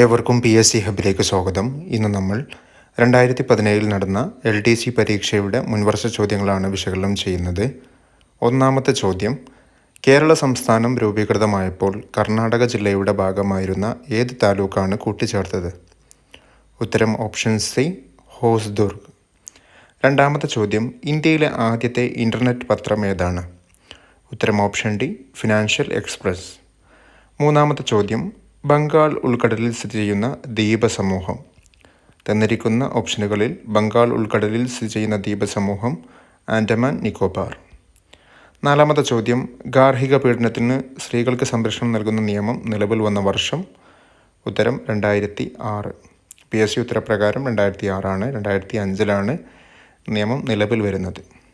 ഏവർക്കും P S C ഹബിലേക്ക് സ്വാഗതം. ഇന്ന് നമ്മൾ രണ്ടായിരത്തി പതിനേഴിൽ നടന്ന എൽ ടി സി പരീക്ഷയുടെ മുൻവർഷ ചോദ്യങ്ങളാണ് വിശകലനം ചെയ്യുന്നത്. ഒന്നാമത്തെ ചോദ്യം കേരള സംസ്ഥാനം രൂപീകൃതമായപ്പോൾ കർണാടക ജില്ലയുടെ ഭാഗമായിരുന്ന ഏത് താലൂക്കാണ് കൂട്ടിച്ചേർത്തത്? ഉത്തരം ഓപ്ഷൻ സി ഹോസ്ദുർഗ്. രണ്ടാമത്തെ ചോദ്യം ഇന്ത്യയിലെ ആദ്യത്തെ ഇന്റർനെറ്റ് പത്രം ഏതാണ്? ഉത്തരം ഓപ്ഷൻ ഡി ഫിനാൻഷ്യൽ എക്സ്പ്രസ്. മൂന്നാമത്തെ ചോദ്യം ബംഗാൾ ഉൾക്കടലിൽ സ്ഥിതി ചെയ്യുന്ന ദ്വീപസമൂഹം. തന്നിരിക്കുന്ന ഓപ്ഷനുകളിൽ ബംഗാൾ ഉൾക്കടലിൽ സ്ഥിതി ചെയ്യുന്ന ദ്വീപസമൂഹം ആൻഡമാൻ നിക്കോബാർ. നാലാമത്തെ ചോദ്യം ഗാർഹിക പീഡനത്തിന് സ്ത്രീകൾക്ക് സംരക്ഷണം നൽകുന്ന നിയമം നിലവിൽ വന്ന വർഷം. ഉത്തരം രണ്ടായിരത്തി ആറ് പി എസ് സി ഉത്തരപ്രകാരം രണ്ടായിരത്തി ആറാണ് രണ്ടായിരത്തി അഞ്ചിലാണ് നിയമം നിലവിൽ വരുന്നത്.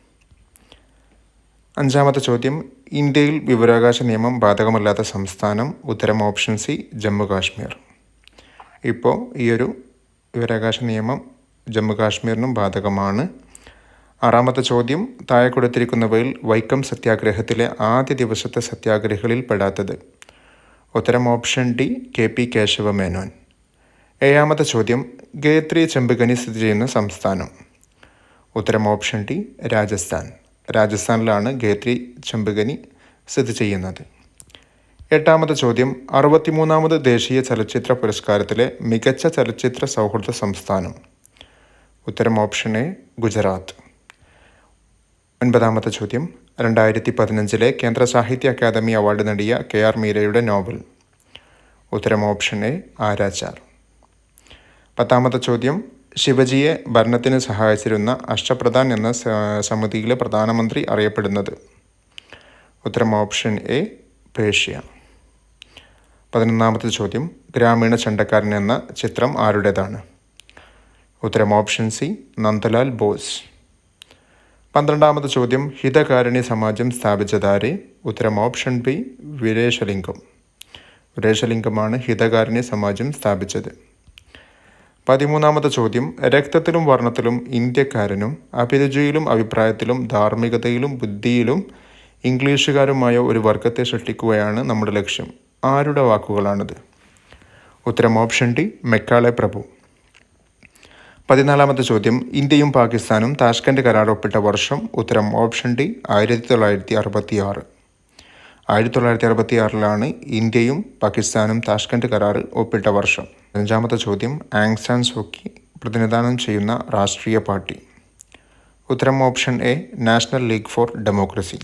അഞ്ചാമത്തെ ചോദ്യം ഇന്ത്യയിൽ വിവരാവകാശ നിയമം ബാധകമല്ലാത്ത സംസ്ഥാനം ഉത്തരം ഓപ്ഷൻ സി ജമ്മു കാശ്മീർ. ഇപ്പോൾ ഈയൊരു വിവരാവകാശ നിയമം ജമ്മു കാശ്മീരിനും ബാധകമാണ്. ആറാമത്തെ ചോദ്യം താഴെ കൊടുത്തിരിക്കുന്നവയിൽ വൈക്കം സത്യാഗ്രഹത്തിലെ ആദ്യ ദിവസത്തെ സത്യാഗ്രഹികളിൽ പെടാത്തത്. ഉത്തരം option D K P Kesava Menon. ഏഴാമത്തെ ചോദ്യം ഗേത്രി ചെമ്പുകനി സ്ഥിതി ചെയ്യുന്ന സംസ്ഥാനം. ഉത്തരം ഓപ്ഷൻ ഡി രാജസ്ഥാൻ. രാജസ്ഥാനിലാണ് ഗേത്രി ചെമ്പുകനി സ്ഥിതി ചെയ്യുന്നത്. എട്ടാമത്തെ ചോദ്യം അറുപത്തിമൂന്നാമത് ദേശീയ ചലച്ചിത്ര പുരസ്കാരത്തിലെ മികച്ച ചലച്ചിത്ര സൗഹൃദ സംസ്ഥാനം. ഉത്തരം ഓപ്ഷൻ എ ഗുജറാത്ത്. ഒൻപതാമത്തെ ചോദ്യം രണ്ടായിരത്തി പതിനഞ്ചിലെ കേന്ദ്ര സാഹിത്യ അക്കാദമി അവാർഡ് നേടിയ കെ ആർ മീരയുടെ നോവൽ. ഉത്തരം ഓപ്ഷൻ എ ആരാച്ചാർ. പത്താമത്തെ ചോദ്യം ശിവജിയെ ഭരണത്തിന് സഹായിച്ചിരുന്ന അഷ്ടപ്രധാൻ എന്ന സമിതിയിലെ പ്രധാനമന്ത്രി അറിയപ്പെടുന്നത്. ഉത്തരം ഓപ്ഷൻ എ പേഷ്യ പതിനൊന്നാമത്തെ ചോദ്യം ഗ്രാമീണ ചണ്ടക്കാരൻ എന്ന ചിത്രം ആരുടേതാണ്? ഉത്തരം ഓപ്ഷൻ സി നന്ദലാൽ ബോസ്. പന്ത്രണ്ടാമത്തെ ചോദ്യം ഹിതകാരുണ്യ സമാജം സ്ഥാപിച്ചതാരെ? ഉത്തരം ഓപ്ഷൻ ബി വിരേശലിംഗം. വിരേശലിംഗമാണ് ഹിതകാരുണ്യ സമാജം സ്ഥാപിച്ചത്. പതിമൂന്നാമത്തെ ചോദ്യം. രക്തത്തിലും വർണത്തിലും ഇന്ത്യക്കാരനും അഭിരുചിയിലും അഭിപ്രായത്തിലും ധാർമ്മികതയിലും ബുദ്ധിയിലും ഇംഗ്ലീഷുകാരുമായ ഒരു വർഗത്തെ സൃഷ്ടിക്കുകയാണ് നമ്മുടെ ലക്ഷ്യം. ആരുടെ വാക്കുകളാണിത്? ഉത്തരം ഓപ്ഷൻ ഡി മെക്കാളെ പ്രഭു. പതിനാലാമത്തെ ചോദ്യം. ഇന്ത്യയും പാകിസ്ഥാനും താഷ്കൻഡ് കരാർ ഒപ്പിട്ട വർഷം. ഉത്തരം ഓപ്ഷൻ ഡി ആയിരത്തി തൊള്ളായിരത്തി അറുപത്തി ആറ് ആയിരത്തി തൊള്ളായിരത്തി അറുപത്തി ആറിലാണ് ഇന്ത്യയും പാകിസ്ഥാനും താഷ്കണ്ട് കരാറിൽ ഒപ്പിട്ട വർഷം. അഞ്ചാമത്തെ ചോദ്യം ആങ്സാൻ സോക്കി പ്രതിനിധാനം ചെയ്യുന്ന രാഷ്ട്രീയ പാർട്ടി. ഉത്തരം option A national league for democracy.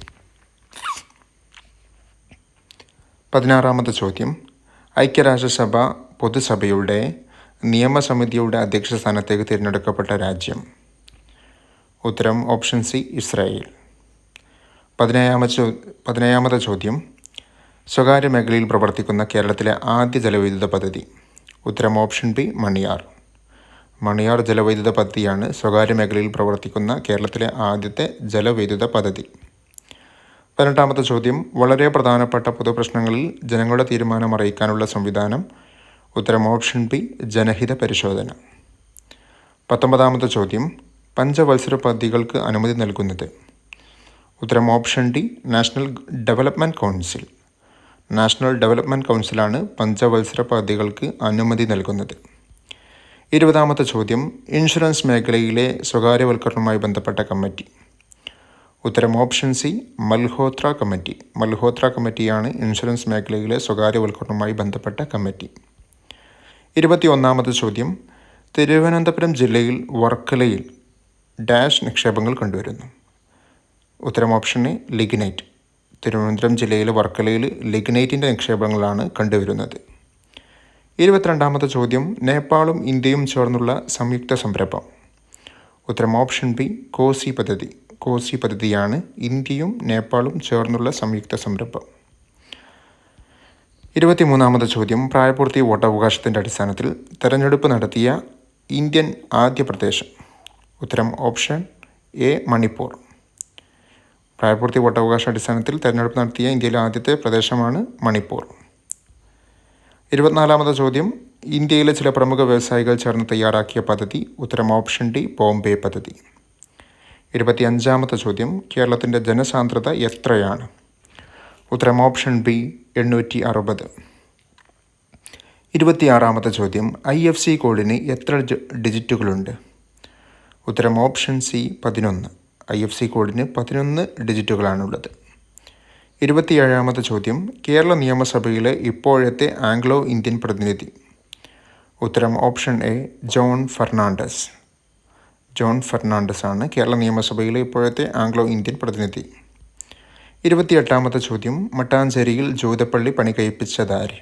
പതിനാറാമത്തെ ചോദ്യം ഐക്യരാഷ്ട്രസഭ പൊതുസഭയുടെ നിയമസമിതിയുടെ അധ്യക്ഷ സ്ഥാനത്തേക്ക് തിരഞ്ഞെടുക്കപ്പെട്ട രാജ്യം. ഉത്തരം ഓപ്ഷൻ സി ഇസ്രായേൽ. പതിനേഴാമത്തെ ചോ പതിനേഴാമത്തെ ചോദ്യം. സ്വകാര്യ മേഖലയിൽ പ്രവർത്തിക്കുന്ന കേരളത്തിലെ ആദ്യ ജലവൈദ്യുത പദ്ധതി. ഉത്തരം ഓപ്ഷൻ ബി മണിയാർ. മണിയാർ ജലവൈദ്യുത പദ്ധതിയാണ് സ്വകാര്യ മേഖലയിൽ പ്രവർത്തിക്കുന്ന കേരളത്തിലെ ആദ്യത്തെ ജലവൈദ്യുത പദ്ധതി. പതിനെട്ടാമത്തെ ചോദ്യം വളരെ പ്രധാനപ്പെട്ട പൊതുപ്രശ്നങ്ങളിൽ ജനങ്ങളുടെ തീരുമാനം അറിയിക്കാനുള്ള സംവിധാനം. ഉത്തരം ഓപ്ഷൻ ബി ജനഹിത പരിശോധന. പത്തൊമ്പതാമത്തെ ചോദ്യം പഞ്ചവത്സര പദ്ധതികൾക്ക് അനുമതി നൽകുന്നത്. ഉത്തരം option D national development council. National development കൗൺസിലാണ് പഞ്ചവത്സര പദ്ധതികൾക്ക് അനുമതി നൽകുന്നത്. ഇരുപതാമത്തെ ചോദ്യം ഇൻഷുറൻസ് മേഖലയിലെ സ്വകാര്യവൽക്കരണവുമായി ബന്ധപ്പെട്ട കമ്മിറ്റി. ഉത്തരം option C Malhotra committee. Malhotra കമ്മിറ്റിയാണ് ഇൻഷുറൻസ് മേഖലയിലെ സ്വകാര്യവൽക്കരണവുമായി ബന്ധപ്പെട്ട കമ്മിറ്റി. ഇരുപത്തി ഒന്നാമത്തെ ചോദ്യം തിരുവനന്തപുരം ജില്ലയിൽ വർക്കലയിൽ ഡാഷ് നിക്ഷേപങ്ങൾ കണ്ടുവരുന്നു. ഉത്തരം ഓപ്ഷൻ ലിഗ്നൈറ്റ് തിരുവനന്തപുരം ജില്ലയിലെ വർക്കലയിൽ ലിഗ്നൈറ്റിന്റെ നിക്ഷേപങ്ങളാണ് കണ്ടുവരുന്നത്. ഇരുപത്തിരണ്ടാമത്തെ ചോദ്യം നേപ്പാളും ഇന്ത്യയും ചേർന്നുള്ള സംയുക്ത സംരംഭം. ഉത്തരം ഓപ്ഷൻ ബി കോസി പദ്ധതി. കോസി പദ്ധതിയാണ് ഇന്ത്യയും നേപ്പാളും ചേർന്നുള്ള സംയുക്ത സംരംഭം. ഇരുപത്തിമൂന്നാമത് ചോദ്യം പ്രായപൂർത്തി വോട്ടവകാശത്തിന്റെ അടിസ്ഥാനത്തിൽ തെരഞ്ഞെടുപ്പ് നടത്തിയ ഇന്ത്യൻ ആദ്യ പ്രദേശം. ഉത്തരം ഓപ്ഷൻ എ മണിപ്പൂർ. പ്രായപൂർത്തി വോട്ടവകാശ അടിസ്ഥാനത്തിൽ തെരഞ്ഞെടുപ്പ് നടത്തിയ ഇന്ത്യയിലെ ആദ്യത്തെ പ്രദേശമാണ് മണിപ്പൂർ. ഇരുപത്തിനാലാമത്തെ ചോദ്യം ഇന്ത്യയിലെ ചില പ്രമുഖ വ്യവസായികൾ ചേർന്ന് തയ്യാറാക്കിയ പദ്ധതി ഉത്തരം ഓപ്ഷൻ ഡി ബോംബെ പദ്ധതി. ഇരുപത്തി അഞ്ചാമത്തെ ചോദ്യം കേരളത്തിന്റെ ജനസാന്ദ്രത എത്രയാണ്? ഉത്തരം ഓപ്ഷൻ ബി എണ്ണൂറ്റി അറുപത് ഇരുപത്തിയാറാമത്തെ ചോദ്യം ഐ എഫ് സി കോഡിന് എത്ര ഡിജിറ്റുകളുണ്ട്? ഉത്തരം ഓപ്ഷൻ സി പതിനൊന്ന്. ഐ എഫ് സി കോഡിന് പതിനൊന്ന് ഡിജിറ്റുകളാണുള്ളത്. ഇരുപത്തിയേഴാമത്തെ ചോദ്യം കേരള നിയമസഭയിലെ ഇപ്പോഴത്തെ ആംഗ്ലോ ഇന്ത്യൻ പ്രതിനിധി. ഉത്തരം option A John Fernandez. John Fernandez ആണ് കേരള നിയമസഭയിലെ ഇപ്പോഴത്തെ ആംഗ്ലോ ഇന്ത്യൻ പ്രതിനിധി. ഇരുപത്തിയെട്ടാമത്തെ ചോദ്യം മട്ടാഞ്ചേരിയിൽ ജൂതപ്പള്ളി പണി കഴിപ്പിച്ചതാര്?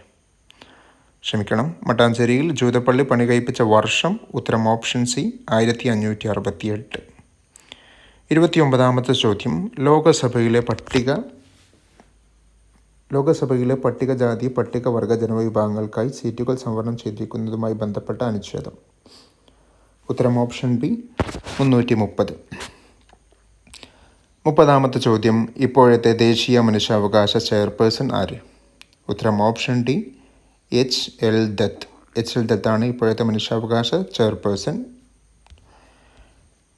ക്ഷമിക്കണം മട്ടാഞ്ചേരിയിൽ ജൂതപ്പള്ളി പണി കഴിപ്പിച്ച വർഷം ഉത്തരം ഓപ്ഷൻ സി ആയിരത്തി അഞ്ഞൂറ്റി അറുപത്തിയെട്ട് ഇരുപത്തിയൊമ്പതാമത്തെ ചോദ്യം. ലോകസഭയിലെ പട്ടിക ലോകസഭയിലെ പട്ടികജാതി പട്ടികവർഗ ജനവിഭാഗങ്ങൾക്കായി സീറ്റുകൾ സംവരണം ചെയ്തിരിക്കുന്നതുമായി ബന്ധപ്പെട്ട അനുച്ഛേദം. ഉത്തരം ഓപ്ഷൻ ബി മുന്നൂറ്റി മുപ്പത് മുപ്പതാമത്തെ ചോദ്യം ഇപ്പോഴത്തെ ദേശീയ മനുഷ്യാവകാശ ചെയർപേഴ്സൺ ആര്? ഉത്തരം option D H L Dattu. H L ദത്താണ് ഇപ്പോഴത്തെ മനുഷ്യാവകാശ ചെയർപേഴ്സൺ.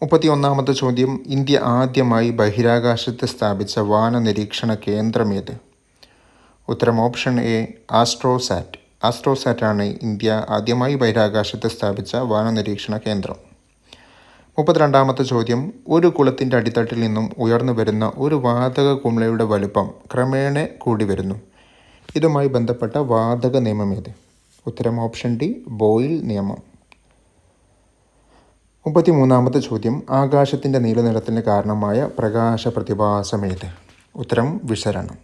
മുപ്പത്തി ഒന്നാമത്തെ ചോദ്യം ഇന്ത്യ ആദ്യമായി ബഹിരാകാശത്ത് സ്ഥാപിച്ച വാന നിരീക്ഷണ കേന്ദ്രം ഏത്? ഉത്തരം ഓപ്ഷൻ എ ആസ്ട്രോസാറ്റ്. ആസ്ട്രോസാറ്റാണ് ഇന്ത്യ ആദ്യമായി ബഹിരാകാശത്ത് സ്ഥാപിച്ച വാന നിരീക്ഷണ കേന്ദ്രം. മുപ്പത്തിരണ്ടാമത്തെ ചോദ്യം ഒരു കുളത്തിന്റെ അടിത്തട്ടിൽ നിന്നും ഉയർന്നു വരുന്ന ഒരു വാതക കുമിളയുടെ വലുപ്പം ക്രമേണ കൂടി വരുന്നു. ഇതുമായി ബന്ധപ്പെട്ട വാതക നിയമം ഏത്? ഉത്തരം ഓപ്ഷൻ ഡി ബോയിൽ നിയമം. മുപ്പത്തി മൂന്നാമത്തെ ചോദ്യം ആകാശത്തിന്റെ നീലനിറത്തിന് കാരണമായ പ്രകാശ പ്രതിഭാസമേത് ഉത്തരം വിസരണം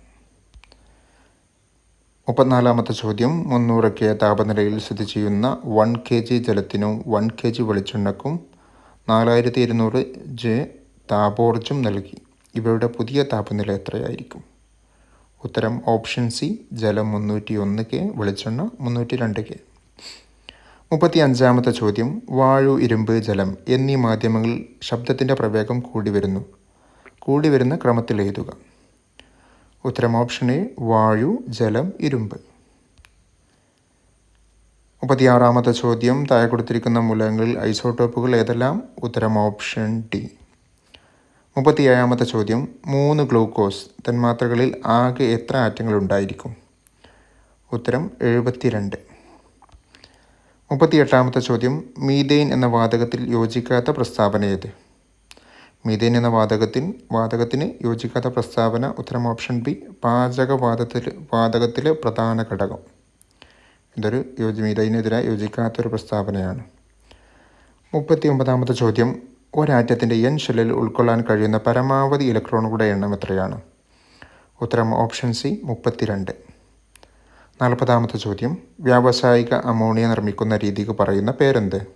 മുപ്പത്തിനാലാമത്തെ ചോദ്യം മുന്നൂറ് കെ താപനിലയിൽ സ്ഥിതി ചെയ്യുന്ന വൺ കെ ജി ജലത്തിനും വൺ കെ ജി വെളിച്ചെണ്ണക്കും നാലായിരത്തി ഇരുന്നൂറ് ജെ താപോർജം നൽകി. ഇവയുടെ പുതിയ താപനില എത്രയായിരിക്കും? ഉത്തരം ഓപ്ഷൻ സി ജലം മുന്നൂറ്റി ഒന്ന് കെ വെളിച്ചെണ്ണ മുന്നൂറ്റി രണ്ട് കെ. മുപ്പത്തി അഞ്ചാമത്തെ ചോദ്യം വാഴു ഇരുമ്പ് ജലം എന്നീ മാധ്യമങ്ങളിൽ ശബ്ദത്തിന്റെ പ്രവേഗം കൂടി വരുന്നു കൂടി വരുന്ന ക്രമത്തിൽ എഴുതുക. ഉത്തരം ഓപ്ഷൻ എ വാഴു ജലം ഇരുമ്പ് മുപ്പത്തിയാറാമത്തെ ചോദ്യം താഴെ കൊടുത്തിരിക്കുന്ന മൂലകങ്ങളിൽ ഐസോടോപ്പുകൾ ഏതെല്ലാം? ഉത്തരം ഓപ്ഷൻ ഡി. മുപ്പത്തിയേഴാമത്തെ ചോദ്യം മൂന്ന് ഗ്ലൂക്കോസ് തന്മാത്രകളിൽ ആകെ എത്ര ആറ്റങ്ങൾ ഉണ്ടായിരിക്കും? ഉത്തരം എഴുപത്തിരണ്ട്. മുപ്പത്തിയെട്ടാമത്തെ ചോദ്യം മീതെയിൻ എന്ന വാതകത്തിൽ യോജിക്കാത്ത പ്രസ്താവന ഏത്? മീതെയിൻ എന്ന വാതകത്തിൽ വാതകത്തിന് യോജിക്കാത്ത പ്രസ്താവന ഉത്തരം ഓപ്ഷൻ ബി പാചകവാതത്തിൽ വാതകത്തിലെ പ്രധാന ഘടകം. ഇതൊരു യോജി മീതൈനെതിരായി യോജിക്കാത്തൊരു പ്രസ്താവനയാണ്. മുപ്പത്തി ഒമ്പതാമത്തെ ചോദ്യം ഒരാറ്റത്തിന്റെ എൻ ഷെല്ലിൽ ഉൾക്കൊള്ളാൻ കഴിയുന്ന പരമാവധി ഇലക്ട്രോണുകളുടെ എണ്ണം എത്രയാണ്? ഉത്തരം ഓപ്ഷൻ സി മുപ്പത്തിരണ്ട്. നാൽപ്പതാമത്തെ ചോദ്യം. വ്യാവസായിക അമോണിയ നിർമ്മിക്കുന്ന രീതിക്ക് പറയുന്ന പേരെന്ത്?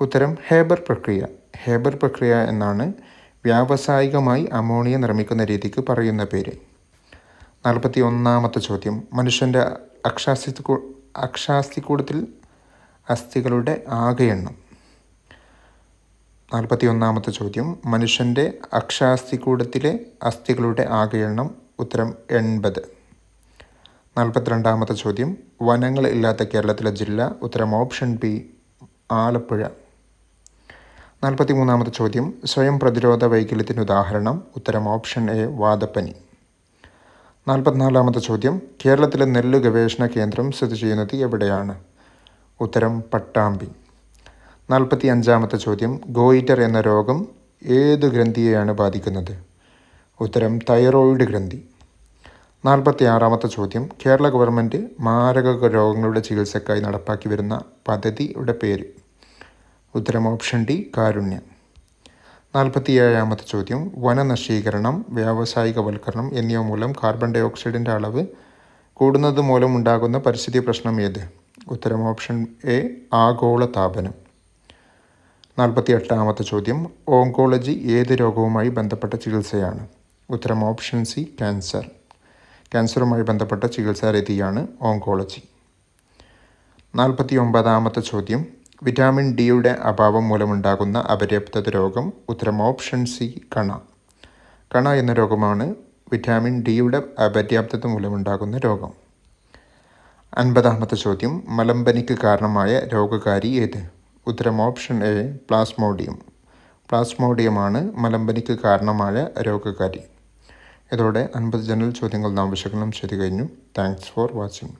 ഉത്തരം ഹേബർ പ്രക്രിയ. ഹേബർ പ്രക്രിയ എന്നാണ് വ്യാവസായികമായി അമോണിയ നിർമ്മിക്കുന്ന രീതിക്ക് പറയുന്ന പേര്. നാൽപ്പത്തി ഒന്നാമത്തെ ചോദ്യം മനുഷ്യന്റെ അക്ഷാസ്തി അക്ഷാസ്തികൂടത്തിൽ അസ്ഥികളുടെ ആകെ എണ്ണം. നാൽപ്പത്തി ഒന്നാമത്തെ ചോദ്യം. മനുഷ്യന്റെ അക്ഷാസ്തികൂടത്തിലെ അസ്ഥികളുടെ ആകെ എണ്ണം ഉത്തരം എൺപത്. നാൽപ്പത്തിരണ്ടാമത്തെ ചോദ്യം. വനങ്ങൾ ഇല്ലാത്ത കേരളത്തിലെ ജില്ല. ഉത്തരം ഓപ്ഷൻ ബി ആലപ്പുഴ. നാൽപ്പത്തി മൂന്നാമത്തെ ചോദ്യം. സ്വയം പ്രതിരോധ വൈകല്യത്തിന് ഉദാഹരണം. ഉത്തരം ഓപ്ഷൻ എ വാദപ്പനി. നാൽപ്പത്തിനാലാമത്തെ ചോദ്യം. കേരളത്തിലെ നെല്ല് ഗവേഷണ കേന്ദ്രം സ്ഥിതി ചെയ്യുന്നത് എവിടെയാണ്? ഉത്തരം പട്ടാമ്പി. നാൽപ്പത്തി അഞ്ചാമത്തെ ചോദ്യം. ഗോയിറ്റർ എന്ന രോഗം ഏത് ഗ്രന്ഥിയെയാണ് ബാധിക്കുന്നത്? ഉത്തരം തൈറോയിഡ് ഗ്രന്ഥി. നാൽപ്പത്തി ആറാമത്തെ ചോദ്യം. കേരള ഗവൺമെന്റ് മാരക രോഗങ്ങളുടെ ചികിത്സക്കായി നടപ്പാക്കി വരുന്ന പദ്ധതിയുടെ പേര്. ഉത്തരം ഓപ്ഷൻ ഡി കാരുണ്യ. നാൽപ്പത്തി ഏഴാമത്തെ ചോദ്യം. വനനശീകരണം വ്യാവസായികവൽക്കരണം എന്നിവ മൂലം കാർബൺ ഡൈ ഓക്സൈഡിന്റെ അളവ് കൂടുന്നത് മൂലം ഉണ്ടാകുന്ന പരിസ്ഥിതി പ്രശ്നം ഏത്? ഉത്തരം ഓപ്ഷൻ എ ആഗോള താപനം. നാൽപ്പത്തി എട്ടാമത്തെ ചോദ്യം. ഓങ്കോളജി ഏത് രോഗവുമായി ബന്ധപ്പെട്ട ചികിത്സയാണ്? ഉത്തരം ഓപ്ഷൻ സി ക്യാൻസർ. ക്യാൻസറുമായി ബന്ധപ്പെട്ട ചികിത്സാരീതിയാണ് ഓങ്കോളജി. നാൽപ്പത്തി ഒമ്പതാമത്തെ ചോദ്യം. വിറ്റാമിൻ ഡിയുടെ അഭാവം മൂലമുണ്ടാകുന്ന അപര്യാപ്തത രോഗം ഉത്തരം ഓപ്ഷൻ സി കണ. കണ എന്ന രോഗമാണ് വിറ്റാമിൻ ഡിയുടെ അപര്യാപ്തത മൂലമുണ്ടാകുന്ന രോഗം. അൻപതാമത്തെ ചോദ്യം. മലമ്പനിക്ക് കാരണമായ രോഗകാരി ഏത്? ഉത്തരം ഓപ്ഷൻ എ പ്ലാസ്മോഡിയം. പ്ലാസ്മോഡിയമാണ് മലമ്പനിക്ക് കാരണമായ രോഗകാരി. ഇതോടെ അൻപത് ജനറൽ ചോദ്യങ്ങൾ നാം വിശകലനം ചെയ്തു കഴിഞ്ഞു. Thanks for watching